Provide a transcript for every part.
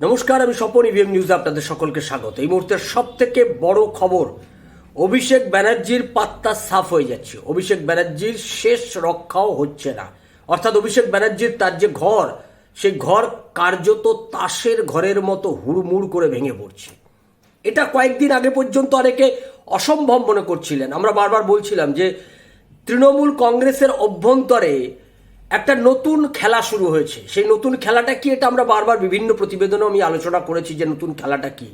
নমস্কার, আমি স্বপন ইভিএম নিউজে আপনাদের সকলকে স্বাগত। এই মুহূর্তের সব থেকে বড় খবর, অভিষেক ব্যানার্জির পাত্তা সাফ হয়ে যাচ্ছে। অভিষেক ব্যানার্জির শেষ রক্ষাও হচ্ছে না। অর্থাৎ অভিষেক ব্যানার্জির তার যে ঘর, সেই ঘর কার্যত তাসের ঘরের মতো হুড়মুড় করে ভেঙে পড়ছে। এটা কয়েকদিন আগে পর্যন্ত অনেকে অসম্ভব মনে করছিলেন। আমরা বারবার বলছিলাম যে, তৃণমূল কংগ্রেসের অভ্যন্তরে একটা নতুন খেলা শুরু হয়েছে। সেই নতুন খেলাটা কি এটা আমরা বারবার বিভিন্ন প্রতিবেদনেও আমি আলোচনা করেছি যে নতুন খেলাটা কি।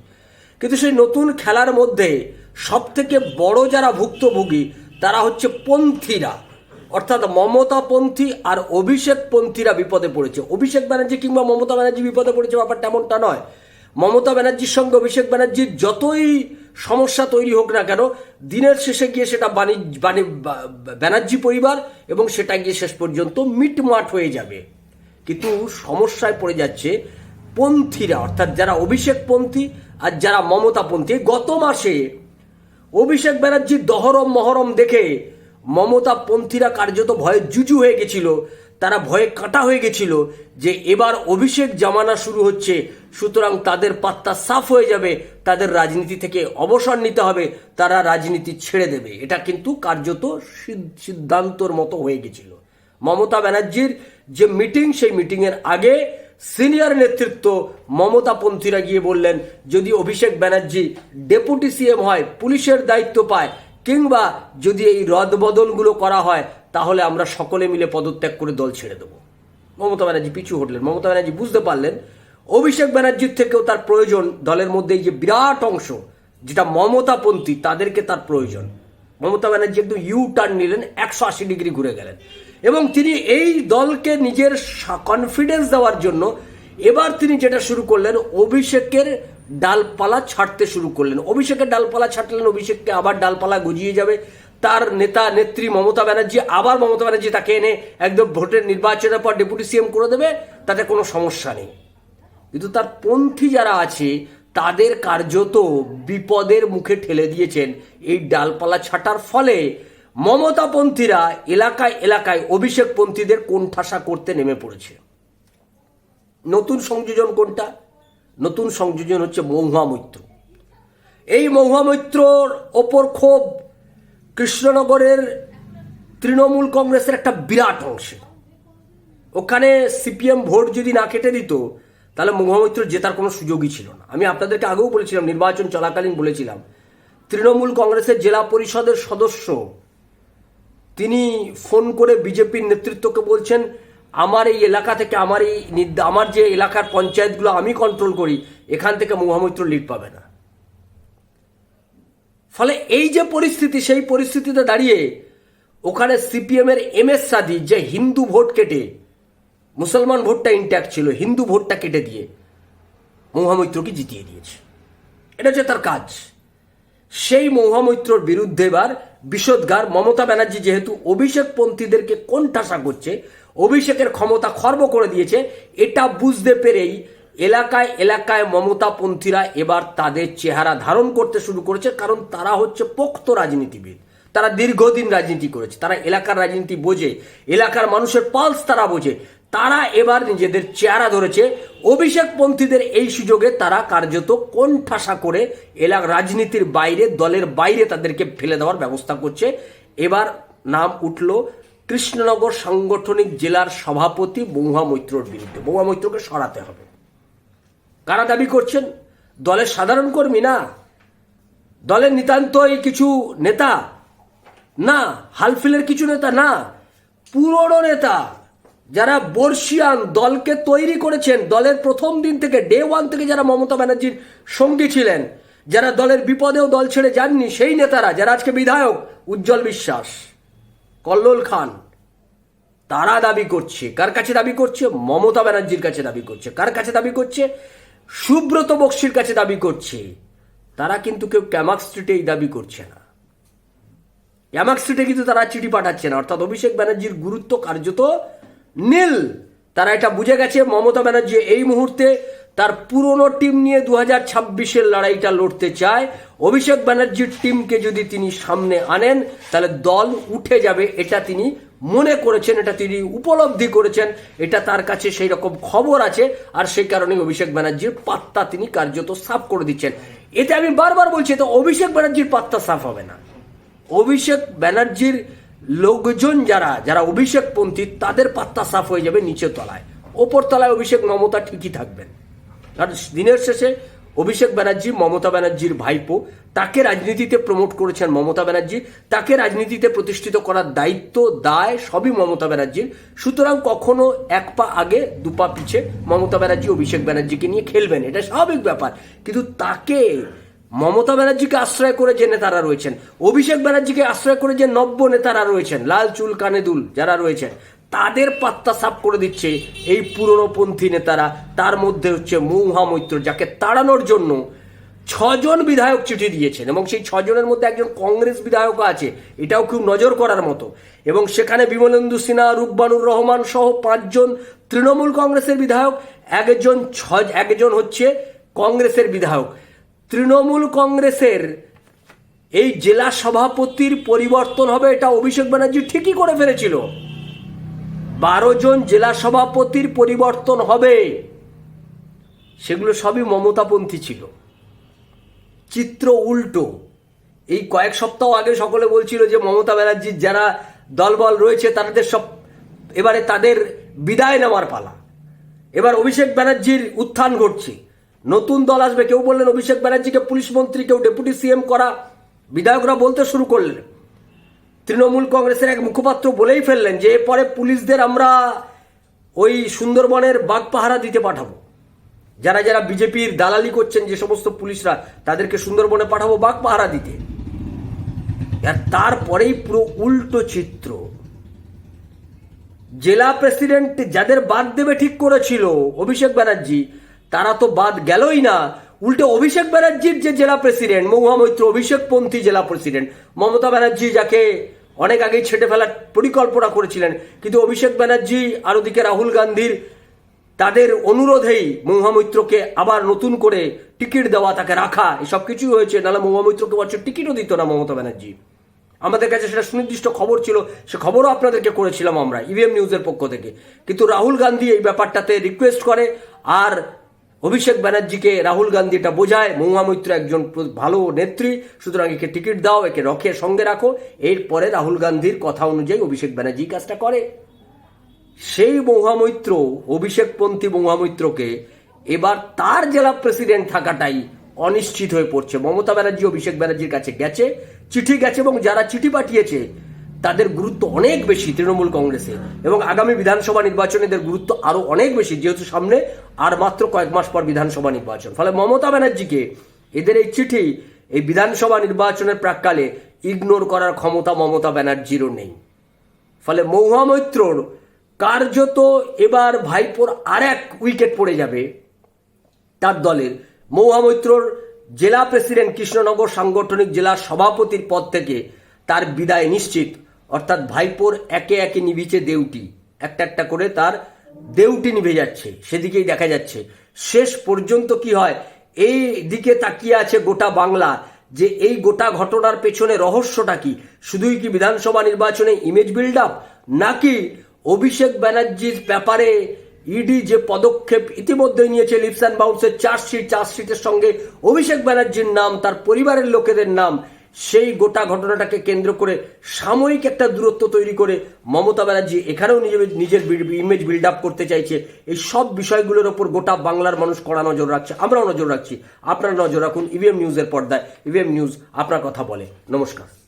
কিন্তু সেই নতুন খেলার মধ্যে সব থেকে বড় যারা ভুক্তভোগী, তারা হচ্ছে পন্থীরা। অর্থাৎ মমতাপন্থী আর অভিষেক পন্থীরা বিপদে পড়েছে। অভিষেক ব্যানার্জি কিংবা মমতা ব্যানার্জি বিপদে পড়েছে ব্যাপারটা এমনটা নয়। মমতা ব্যানার্জির সঙ্গে অভিষেক ব্যানার্জির যতই সমস্যা তৈরি হোক না কেন, দিনের শেষে গিয়ে সেটা বাণিজ্য ব্যানার্জি পরিবার এবং সেটা গিয়ে শেষ পর্যন্ত মিটমাট হয়ে যাবে। কিন্তু সমস্যায় পড়ে যাচ্ছে পন্থীরা, অর্থাৎ যারা অভিষেক পন্থী আর যারা মমতা পন্থী। গত মাসে অভিষেক ব্যানার্জির দহরম মহরম দেখে মমতা পন্থীরা কার্যত ভয়ে জুজু হয়ে গেছিল। তারা ভয়ে কাটা হয়ে গেছিল যে এবার অভিষেক জামানা শুরু হচ্ছে। সুতরাং তাদের পাত্তা সাফ হয়ে যাবে, তাদের রাজনীতি থেকে অবসর নিতে হবে, তারা রাজনীতি ছেড়ে দেবে। এটা কিন্তু কার্যত সিদ্ধান্তর মতো হয়ে গেছিল। মমতা ব্যানার্জির যে মিটিং, সেই মিটিংয়ের আগে সিনিয়র নেতৃত্ব মমতাপন্থীরা গিয়ে বললেন, যদি অভিষেক ব্যানার্জি ডেপুটি সিএম হয়, পুলিশের দায়িত্ব পায়, কিংবা যদি এই রদবদলগুলো করা হয় তাহলে আমরা সকলে মিলে পদত্যাগ করে দল ছেড়ে দেবো। মমতা ব্যানার্জি পিছু হটলেন। মমতা ব্যানার্জি বুঝতে পারলেন, অভিষেক ব্যানার্জির থেকেও তার প্রয়োজন দলের মধ্যে এই যে বিরাট অংশ, যেটা মমতাপন্থী, তাদেরকে তার প্রয়োজন। মমতা ব্যানার্জি একদম ইউ টার্ন নিলেন, একশো আশি ডিগ্রি ঘুরে গেলেন। এবং তিনি এই দলকে নিজের কনফিডেন্স দেওয়ার জন্য এবার তিনি যেটা শুরু করলেন, অভিষেকের ডালপালা ছাড়তে শুরু করলেন। অভিষেকের ডালপালা ছাড়লেন, অভিষেককে আবার ডালপালা গজিয়ে যাবে। তার নেতা, নেত্রী মমতা ব্যানার্জি, আবার মমতা ব্যানার্জি তাকে এনে একদম ভোটের নির্বাচনের পর ডেপুটি সিএম করে দেবে, তাতে কোনো সমস্যা নেই। কিন্তু তার পন্থী যারা আছে, তাদের কার্যত বিপদের মুখে ঠেলে দিয়েছেন এই ডালপালা ছাটার ফলে মমতাপন্থীরা এলাকায় এলাকায় অভিষেক পন্থীদের কোণঠাসা করতে নেমে পড়েছে। নতুন সংযোজন কোনটা? নতুন সংযোজন হচ্ছে মহুয়া মৈত্র। এই মহুয়া মৈত্রর ওপর ক্ষোভ কৃষ্ণনগরের তৃণমূল কংগ্রেসের একটা বিরাট অংশে। ওখানে সিপিএম ভোট যদি না কেটে দিত, তাহলে মহামৈত্র জেতার কোনো সুযোগই ছিল না। আমি আপনাদেরকে আগেও বলেছিলাম, নির্বাচন চলাকালীন বলেছিলাম, তৃণমূল কংগ্রেসের জেলা পরিষদের সদস্য, তিনি ফোন করে বিজেপির নেতৃত্বকে বলছেন, আমার এই এলাকা থেকে আমার এই আমার যে এলাকার পঞ্চায়েতগুলো আমি কন্ট্রোল করি, এখান থেকে মহামৈত্র লিড পাবে না। ফলে এই যে পরিস্থিতি, সেই পরিস্থিতিতে দাঁড়িয়ে ওখানে সিপিএম এর এম এস সাদি যে হিন্দু ভোট কেটে, মুসলমান ভোটটা ইন্ট্যাক্ট ছিল, হিন্দু ভোটটা কেটে দিয়ে মহামৈত্রকে জিতিয়ে দিয়েছে। এটা হচ্ছে তার কাজ। সেই মহামৈত্রর বিরুদ্ধে এবার বিষোদ্গার মমতা ব্যানার্জি যেহেতু অভিষেক পন্থীদেরকে কোন ঠাসা করছে, অভিষেকের ক্ষমতা খর্ব করে দিয়েছে, এটা বুঝতে পেরেই এলাকায় এলাকায় মমতাপন্থীরা এবার তাদের চেহারা ধারণ করতে শুরু করেছে, কারণ তারা হচ্ছে পোক্ত রাজনীতিবিদ। তারা দীর্ঘদিন রাজনীতি করেছে, তারা এলাকার রাজনীতি বোঝে, এলাকার মানুষের পালস তারা বোঝে। তারা এবার নিজেদের চেহারা ধরেছে। অভিষেক পন্থীদের এই সুযোগে তারা কার্যত কোণঠাসা করে এলাকা রাজনীতির বাইরে, দলের বাইরে তাদেরকে ফেলে দেওয়ার ব্যবস্থা করছে। এবার নাম উঠল কৃষ্ণনগর সাংগঠনিক জেলার সভাপতি মহুয়া মৈত্রর বিরুদ্ধে। মহুয়া মৈত্রকে সরাতে হবে। কারা দাবি করছেন? দলের সাধারণ কর্মী না? দলের নিতান্তই কিছু নেতা? না, হালফিলের কিছু নেতা না, পুরনো নেতা যারা বর্ষিয়ান দলকে তৈরি করেছেন, দলের প্রথম দিন থেকে ডে ওয়ান থেকে যারা মমতা ব্যানার্জির সঙ্গী ছিলেন, যারা দলের বিপদেও দল ছেড়ে যাননি, সেই নেতারা, যারা আজকে বিধায়ক, উজ্জ্বল বিশ্বাস, কল্লোল খান, তারা দাবি করছে। কার কাছে দাবি করছে? মমতা ব্যানার্জির কাছে দাবি করছে। কার কাছে দাবি করছে? সুব্রত বক্সির কাছে দাবি করছে, তারা কিন্তু কেউ ক্যামাক স্ট্রিটে এই দাবি করছে না। ক্যামাক স্ট্রিটে কিন্তু তারা চিঠি পাঠাচ্ছে না, অর্থাৎ অভিষেক ব্যানার্জির গুরুত্ব কার্যত নীল। তারা এটা বুঝে গেছে, মমতা ব্যানার্জি এই মুহূর্তে তার পুরনো টিম নিয়ে দু হাজার ছাব্বিশের লড়াইটা লড়তে চায়। অভিষেক ব্যানার্জির টিমকে যদি তিনি সামনে আনেন, তাহলে দল উঠে যাবে, এটা তিনি মনে করেছেন, এটা তিনি উপলব্ধি করেছেন, এটা তার কাছে সেই রকম খবর আছে, আর সেই কারণে অভিষেক ব্যানার্জির পাত্তা তিনি কার্যত সাফ করে দিচ্ছেন। এতে আমি বারবার বলছি তো অভিষেক ব্যানার্জির পাত্তা সাফ হবে না। অভিষেক ব্যানার্জির লোকজন যারা যারা অভিষেকপন্থী, তাদের পাত্তা সাফ হয়ে যাবে নিচের তলায়। ওপর তলায় অভিষেক মমতা ঠিকই থাকবেন। আর দিনের শেষে অভিষেক ব্যানার্জি, মমতা ব্যানার্জির ভাইপো, তাকে রাজনীতিতে প্রমোট করেছেন মমতা ব্যানার্জি, তাকে রাজনীতিতে প্রতিষ্ঠিত করার দায়িত্ব, দায় সবই মমতা ব্যানার্জির। সুতরাং কখনো এক পা আগে, দু পা পিছে মমতা ব্যানার্জি, অভিষেক ব্যানার্জিকে নিয়ে খেলবেন, এটা স্বাভাবিক ব্যাপার। কিন্তু তাকে মমতা ব্যানার্জিকে আশ্রয় করে যে নেতারা রয়েছেন, অভিষেক ব্যানার্জিকে আশ্রয় করে যে নব্য নেতারা রয়েছেন, লাল চুল, কানে দুল যারা রয়েছেন তাদের পাত্তা সাফ করে দিচ্ছে এই পুরনোপন্থী নেতারা। তার মধ্যে হচ্ছে মৌহা মৈত্র, যাকে তাড়ানোর জন্য ছজন বিধায়ক চিঠি দিয়েছেন এবং সেই ছজনের মধ্যে একজন কংগ্রেস বিধায়কও আছে। এটাও খুব নজর করার মতো। এবং সেখানে বিমলেন্দু সিনহা রুকবানুর রহমান সহ পাঁচজন তৃণমূল কংগ্রেসের বিধায়ক, একজন ছ একজন হচ্ছে কংগ্রেসের বিধায়ক। তৃণমূল কংগ্রেসের এই জেলা সভাপতির পরিবর্তন হবে এটা অভিষেক ব্যানার্জি ঠিকই করে ফেলেছিল। বারো জন জেলা সভাপতির পরিবর্তন হবে। সেগুলো সবই মমতাপন্থী ছিল। চিত্র উল্টো। এই কয়েক সপ্তাহ আগে সকলে বলছিল যে মমতা ব্যানার্জির যারা দলবল রয়েছে, তাদের সব এবারে তাদের বিদায় নেওয়ার পালা। এবার অভিষেক ব্যানার্জির উত্থান ঘটছে। নতুন দল আসবে, কেউ বললেন, অভিষেক ব্যানার্জিকে পুলিশ মন্ত্রী, কেউ ডেপুটি সিএম করা। বিধায়করা বলতে শুরু করলেন তৃণমূল কংগ্রেসের এক মুখপাত্র বলেই ফেললেন যে এরপরে পুলিশদের আমরা ওই সুন্দরবনের বাঘ পাহারা দিতে পাঠাবো। যারা যারা বিজেপির দালালি করছেন যে সমস্ত পুলিশরা, তাদেরকে সুন্দরবনে পাঠাবো বাঘ পাহারা দিতে। আর তারপরেই পুরো উল্টো চিত্র। জেলা প্রেসিডেন্ট যাদের বাদ দেবে ঠিক করেছিল অভিষেক ব্যানার্জি, তারা তো বাদ গেলই না। উল্টে অভিষেক ব্যানার্জির যে জেলা প্রেসিডেন্ট, মহুয়া মৈত্র অভিষেকপন্থী জেলা প্রেসিডেন্ট, মমতা ব্যানার্জি যাকে অনেক আগেই ছেটে ফেলার পরিকল্পনা করেছিলেন, কিন্তু অভিষেক ব্যানার্জি আর ওদিকে রাহুল গান্ধীর তাদের অনুরোধেই মহামৈত্রকে আবার নতুন করে টিকিট দেওয়া, তাকে রাখা, এসব কিছুই হয়েছে। নাহলে মহামৈত্রকে বছর টিকিটও দিত না মমতা ব্যানার্জি। আমাদের কাছে সেটা সুনির্দিষ্ট খবর ছিল, সে খবরও আপনাদেরকে করেছিলাম আমরা ইভিএম নিউজের পক্ষ থেকে। কিন্তু রাহুল গান্ধী এই ব্যাপারটাতে রিকোয়েস্ট করে, আর অভিষেক ব্যানার্জিকে রাহুল গান্ধী এটা বোঝায়, মহুয়া মৈত্র একজন ভালো নেত্রী, সুতরাং একে টিকিট দাও, একে রখে সঙ্গে রাখো। এরপরে রাহুল গান্ধীর কথা অনুযায়ী অভিষেক ব্যানার্জি কাজটা করে। সেই মহামৈত্র অভিষেকপন্থী মহামৈত্রকে এবার তার জেলা প্রেসিডেন্ট থাকাটাই অনিশ্চিত হয়ে পড়ছে। মমতা ব্যানার্জি, অভিষেক ব্যানার্জির কাছে গেছে, চিঠি গেছে এবং যারা চিঠি পাঠিয়েছে তাদের গুরুত্ব অনেক বেশি তৃণমূল কংগ্রেসে। এবং আগামী বিধানসভা নির্বাচনে এদের গুরুত্ব আরও অনেক বেশি, যেহেতু সামনে আর মাত্র কয়েক মাস পর বিধানসভা নির্বাচন। ফলে মমতা ব্যানার্জিকে এদের এই চিঠি, এই বিধানসভা নির্বাচনের প্রাককালে ইগনোর করার ক্ষমতা মমতা ব্যানার্জিরও নেই। ফলে মহুয়া মৈত্রর কার্যত এবার ভাইপোর আর এক উইকেট পড়ে যাবে তার দলের। মহুয়া মৈত্রর জেলা প্রেসিডেন্ট কৃষ্ণনগর সাংগঠনিক জেলা সভাপতির পদ থেকে তার বিদায় নিশ্চিত। অর্থাৎ ভাইপোর একে একে নিভিছে দেউটি। একটা একটা করে তার দেউটি নিভে যাচ্ছে, সেদিকেই দেখা যাচ্ছে। শেষ পর্যন্ত কি হয়? এই দিকে তাকিয়ে আছে গোটা বাংলা, যে এই গোটা ঘটনার পেছনে রহস্যটা কি? শুধুই কি বিধানসভা নির্বাচনে ইমেজ বিল্ড আপ নাকি অভিষেক ব্যানার্জির ব্যাপারে ইডি যে পদক্ষেপ ইতিমধ্যে নিয়েছে লিপস অ্যান্ড বাউন্সের চার্জশিট চার্জশিটের সঙ্গে অভিষেক ব্যানার্জির নাম, তার পরিবারের লোকেদের নাম সেই গোটা ঘটনাটাকে কেন্দ্র করে সাময়িক একটা দূরত্ব তৈরি করে মমতা ব্যানার্জি এখানেও নিজের নিজের ইমেজ বিল্ড আপ করতে চাইছে। এই সব বিষয়গুলোর ওপর গোটা বাংলার মানুষ কড়া নজর রাখছে। আমরাও নজর রাখছি। আপনারা নজর রাখুন ইভিএম নিউজের পর্দায়। ইভিএম নিউজ আপনার কথা বলে। নমস্কার।